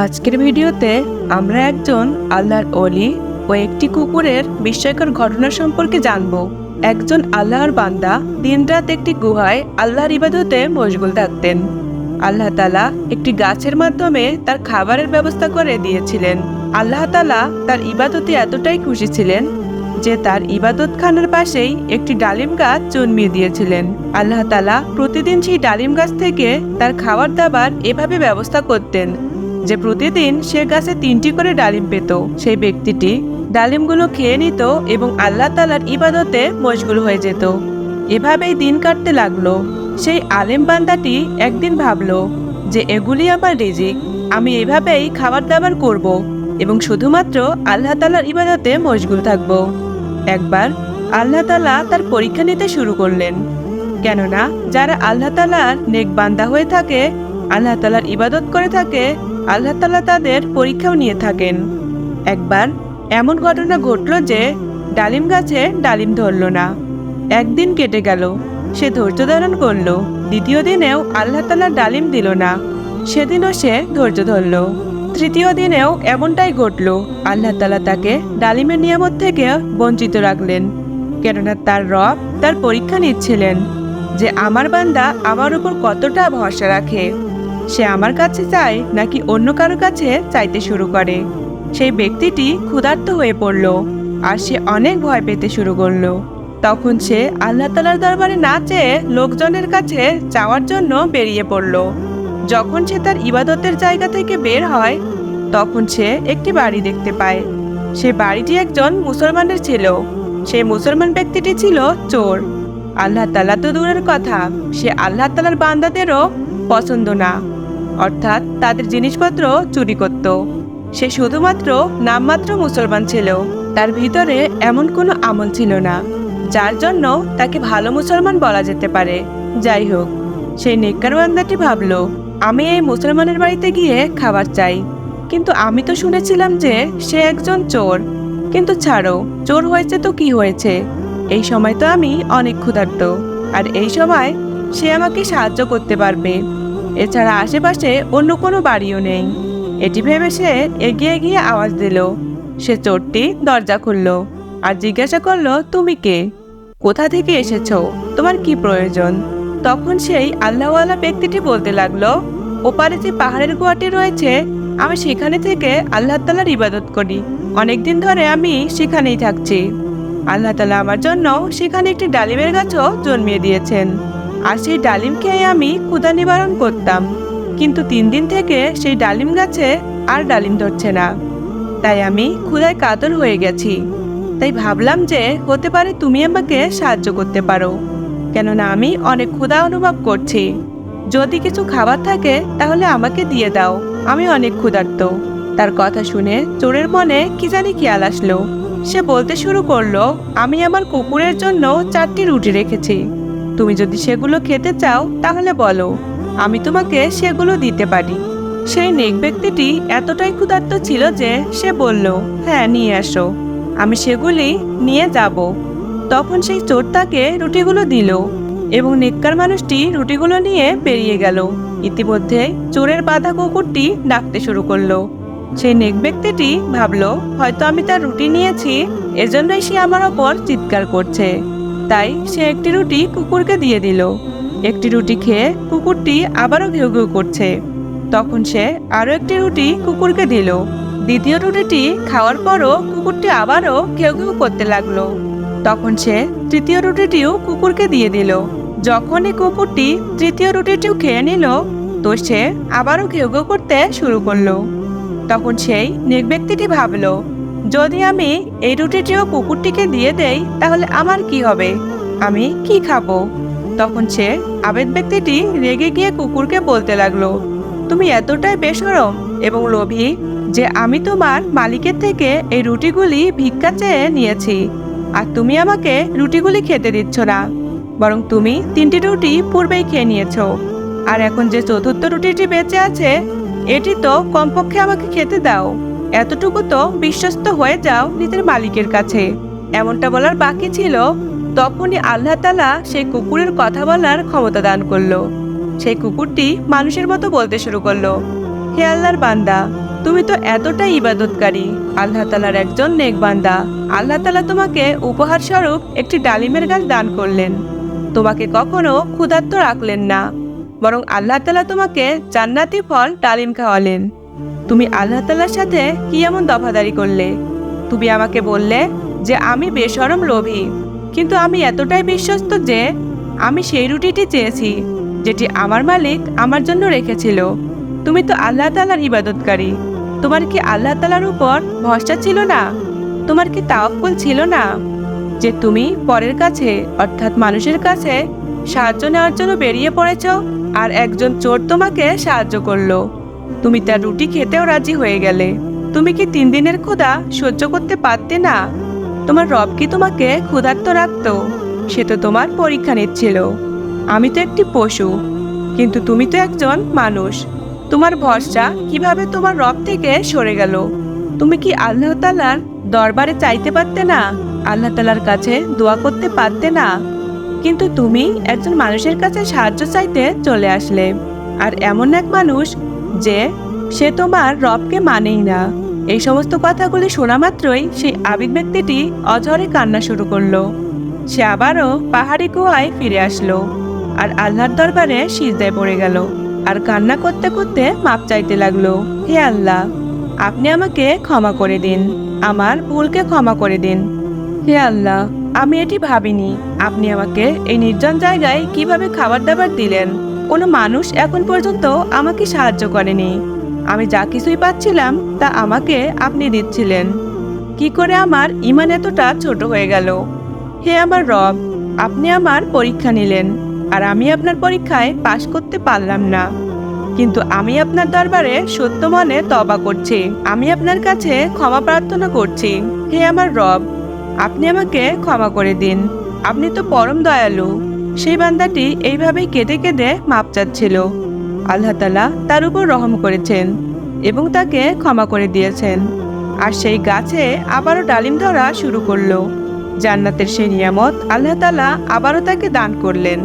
আজকের ভিডিওতে আমরা একজন আল্লাহর অলি ও একটি কুকুরের বিস্ময়কর ঘটনা সম্পর্কে জানব। একজন আল্লাহর বান্দা দিনরাত একটি গুহায় আল্লাহর ইবাদতে মশগুল থাকতেন। আল্লাহ তালা একটি গাছের মাধ্যমে তার খাবারের ব্যবস্থা করে দিয়েছিলেন। আল্লাহ তালা তার ইবাদতে এতটাই খুশি ছিলেন যে তার ইবাদত খানার পাশেই একটি ডালিম গাছ জন্মিয়ে দিয়েছিলেন। আল্লাহ তালা প্রতিদিন সেই ডালিম গাছ থেকে তার খাবার দাবার এভাবে ব্যবস্থা করতেন। যে প্রতিদিন সে গাছে তিনটি করে ডালিম পেত, সেই ব্যক্তিটি ডালিমগুলো খেয়ে নিত এবং আল্লাহ তালার ইবাদতে মশগুল হয়ে যেত। এভাবেই দিন কাটতে লাগল। সেই আলেম বান্দাটি একদিন ভাবল যে, এগুলি আমার রিজিক, আমি এভাবেই খাবার দাবার করব এবং শুধুমাত্র আল্লাহ তালার ইবাদতে মশগুল থাকব। একবার আল্লাহ তালা তার পরীক্ষা নিতে শুরু করলেন। কেননা, যারা আল্লাহ তালার নেক বান্দা হয়ে থাকে আল্লাহ তালার ইবাদত করে থাকে, আল্লাহ তালা তাদের পরীক্ষাও নিয়ে থাকেন। একবার এমন ঘটনা ঘটল যে ডালিম গাছে ডালিম ধরল না। একদিন কেটে গেল, সে ধৈর্য ধারণ করল, দ্বিতীয় দিনেও আল্লাহ তালা ডালিম দিল না, সেদিনও সে ধৈর্য ধরল। তৃতীয় দিনেও এমনটাই ঘটল, আল্লাহ তালা তাকে ডালিমের নিয়ামত থেকে বঞ্চিত রাখলেন, কেননা তার রব তার পরীক্ষা নিচ্ছিলেন যে আমার বান্দা আমার উপর কতটা ভরসা রাখে। সে আমার কাছে চায় নাকি অন্য কারও কাছে চাইতে শুরু করে। সেই ব্যক্তিটি ক্ষুধার্ত হয়ে পড়ল, আর সে অনেক ভয় পেতে শুরু করল। তখন সে আল্লাহ তালার দরবারে না চেয়ে লোকজনের কাছে চাওয়ার জন্য বেরিয়ে পড়ল। যখন সে তার ইবাদতের জায়গা থেকে বের হয়, তখন সে একটি বাড়ি দেখতে পায়। সে বাড়িটি একজন মুসলমানের ছিল। সেই মুসলমান ব্যক্তিটি ছিল চোর। আল্লাহ তালা তো দূরের কথা, সে আল্লাহ তালার বান্দাদেরও পছন্দ না। অর্থাৎ তাদের জিনিসপত্র চুরি করত। সে শুধুমাত্র নামমাত্র মুসলমান ছিল। তার ভিতরে এমন কোনো আমল ছিল না, যার জন্য তাকে ভালো মুসলমান বলা যেতে পারে। যাই হোক, সেই নেককার বান্দাটি ভাবলো, আমি এই মুসলমানের বাড়িতে গিয়ে খাবার চাই। কিন্তু আমি তো শুনেছিলাম যে সে একজন চোর। কিন্তু ছাড়ো, চোর হয়েছে তো কি হয়েছে? এই সময় তো আমি অনেক ক্ষুধার্ত। আর এই সময় সে আমাকে সাহায্য করতে পারবে। এছাড়া আশেপাশে অন্য কোনো বাড়িও নেই। এটি ভেবে সে এগিয়ে গিয়ে আওয়াজ দিল। সে চোরটি দরজা খুলল আর জিজ্ঞাসা করল, তুমি কে? কোথা থেকে এসেছ? তোমার কি প্রয়োজন? তখন সেই আল্লাহওয়ালা ব্যক্তিটি বলতে লাগল, ওপারে যে পাহাড়ের গুহাটি রয়েছে, আমি সেখানে থেকে আল্লাহ তালার ইবাদত করি। অনেকদিন ধরে আমি সেখানেই থাকছি। আল্লাহ তালা আমার জন্য সেখানে একটি ডালিমের গাছও জন্মিয়ে দিয়েছেন। আর সেই ডালিম খেয়ে আমি ক্ষুধা নিবারণ করতাম। কিন্তু তিন দিন থেকে সেই ডালিম গাছে আর ডালিম ধরছে না। তাই আমি ক্ষুধায় কাতর হয়ে গেছি। তাই ভাবলাম যে হতে পারে তুমি আমাকে সাহায্য করতে পারো। কেননা আমি অনেক ক্ষুধা অনুভব করছি। যদি কিছু খাবার থাকে তাহলে আমাকে দিয়ে দাও। আমি অনেক ক্ষুধার্ত। তার কথা শুনে চোরের মনে কি জানি খেয়াল আসলো। সে বলতে শুরু করল, আমি আমার কুকুরের জন্য চারটি রুটি রেখেছি। তুমি যদি সেগুলো খেতে চাও, তাহলে বলো। আমি তোমাকে সেগুলো দিতে পারি। সেই নেক ব্যক্তিটি এতটাই ক্ষুধার্ত ছিল যে সে বলল হ্যাঁ নিয়ে আসো আমি সেগুলি নিয়ে যাব। তখন সেই চোর তাকে রুটিগুলো দিল এবং নেককার মানুষটি রুটিগুলো নিয়ে বেরিয়ে গেল। ইতিমধ্যে চোরের বাধা কুকুরটি ডাকতে শুরু করল। সেই নেক ব্যক্তিটি ভাবলো, হয়তো আমি তার রুটি নিয়েছি, এজন্যই সে আমার ওপর চিৎকার করছে। তাই সে একটি রুটি কুকুরকে দিয়ে দিল। একটি রুটি খেয়ে কুকুরটি আবারও ঘেউ ঘেউ করছে। তখন সে আরও একটি রুটি কুকুরকে দিল। দ্বিতীয় রুটিটি খাওয়ার পরও কুকুরটি আবারও ঘেউ ঘেউ করতে লাগল। তখন সে তৃতীয় রুটিটিও কুকুরকে দিয়ে দিল। যখনই কুকুরটি তৃতীয় রুটিটিও খেয়ে নিল, তো সে আবারও ঘেউ ঘেউ করতে শুরু করল। তখন সেই নেক ব্যক্তিটি ভাবলো যদি আমি এই রুটিটিও কুকুরটিকে দিয়ে দেই, তাহলে আমার কি হবে? আমি কি খাব? তখন সে আবেদ ব্যক্তিটি রেগে গিয়ে কুকুরকে বলতে লাগল, তুমি এতটাই বেসরম এবং লোভী যে আমি তোমার মালিকের থেকে এই রুটিগুলি ভিক্ষা চেয়ে নিয়েছি, আর তুমি আমাকে রুটিগুলি খেতে দিচ্ছ না। বরং তুমি তিনটি রুটি পূর্বেই খেয়ে নিয়েছো। আর এখন যে চতুর্থ রুটিটি বেঁচে আছে, এটি তো কমপক্ষে আমাকে খেতে দাও। এতটুকু তো বিশ্বস্ত হয়ে যাও নিজের মালিকের কাছে। এমনটা বলার বাকি ছিল, তখনই আল্লাহ তালা সেই কুকুরের কথা বলার ক্ষমতা দান করল। সেই কুকুরটি মানুষের মতো বলতে শুরু করল, হে আল্লাহর বান্দা, তুমি তো এতটাই ইবাদতকারী। আল্লাহ তালার একজন নেক বান্দা। আল্লাহ তালা তোমাকে উপহার স্বরূপ একটি ডালিমের গাছ দান করলেন। তোমাকে কখনো ক্ষুধার্ত রাখলেন না। বরং আল্লাহ তালা তোমাকে জান্নাতি ফল ডালিম খাওয়ালেন। তুমি আল্লাহ তালার সাথে কি এমন দফাদারি করলে? তুমি আমাকে বললে যে আমি বেসরম লোভী, কিন্তু আমি এতটাই বিশ্বস্ত যে আমি সেই রুটিটি চেয়েছি, যেটি আমার মালিক আমার জন্য রেখেছিল। তুমি তো আল্লাহ তালার ইবাদতকারী। তোমার কি আল্লাহ তালার উপর ভরসা ছিল না? তোমার কি তাওয়াক্কুল ছিল না? যে তুমি পরের কাছে, অর্থাৎ মানুষের কাছে, সাহায্য নেওয়ার জন্য বেরিয়ে পড়েছ আর একজন চোর তোমাকে সাহায্য করল। তুমি তার রুটি খেতেও রাজি হয়ে গেলে। তুমি কি তিন দিনের ক্ষুধা সহ্য করতে পারতে না? তোমার রব কি তোমাকে ক্ষুধার্ত রাখত? সে তো তোমার পরীক্ষা নিচ্ছিল। আমি তো একটি পশু, কিন্তু তুমি তো একজন মানুষ। তোমার ভরসা কীভাবে তোমার রব থেকে সরে গেল? তুমি কি আল্লাহ তালার দরবারে চাইতে পারতে না? আল্লাহ তালার কাছে দোয়া করতে পারতে না? কিন্তু তুমি একজন মানুষের কাছে সাহায্য চাইতে চলে আসলে। আর এমন এক মানুষ যে সে তোমার রবকে মানেই না। এই সমস্ত কথাগুলি শোনা মাত্রই সেই আবেগ ব্যক্তিটি অঝরে কান্না শুরু করল। সে আবারও পাহাড়ি গুহায় ফিরে আসলো আর আল্লাহর দরবারে সিজদায় পড়ে গেল আর কান্না করতে করতে মাপ চাইতে লাগল, হে আল্লাহ, আপনি আমাকে ক্ষমা করে দিন, আমার ভুলকে ক্ষমা করে দিন। হে আল্লাহ, আমি এটি ভাবিনি, আপনি আমাকে এই নির্জন জায়গায় কীভাবে খাবার দাবার দিলেন? কোনো মানুষ এখন পর্যন্ত আমাকে সাহায্য করেনি। আমি যা কিছুই পাচ্ছিলাম, তা আমাকে আপনি দিচ্ছিলেন। কি করে আমার ইমান এতটা ছোট হয়ে গেল? হে আমার রব, আপনি আমার পরীক্ষা নিলেন, আর আমি আপনার পরীক্ষায় পাশ করতে পারলাম না। কিন্তু আমি আপনার দরবারে সত্য মনে তবা করছি, আমি আপনার কাছে ক্ষমা প্রার্থনা করছি। হে আমার রব, আপনি আমাকে ক্ষমা করে দিন, আপনি তো পরম দয়ালু। সেই বান্দাটি এইভাবেই কেঁদে কেঁদে মাপ চাচ্ছিল। আল্লাহতালা তার উপর রহম করেছেন এবং তাকে ক্ষমা করে দিয়েছেন। আর সেই গাছে আবারও ডালিম ধরা শুরু করল। জান্নাতের সেই নিয়ামত আল্লাহ তালা আবারও তাকে দান করলেন।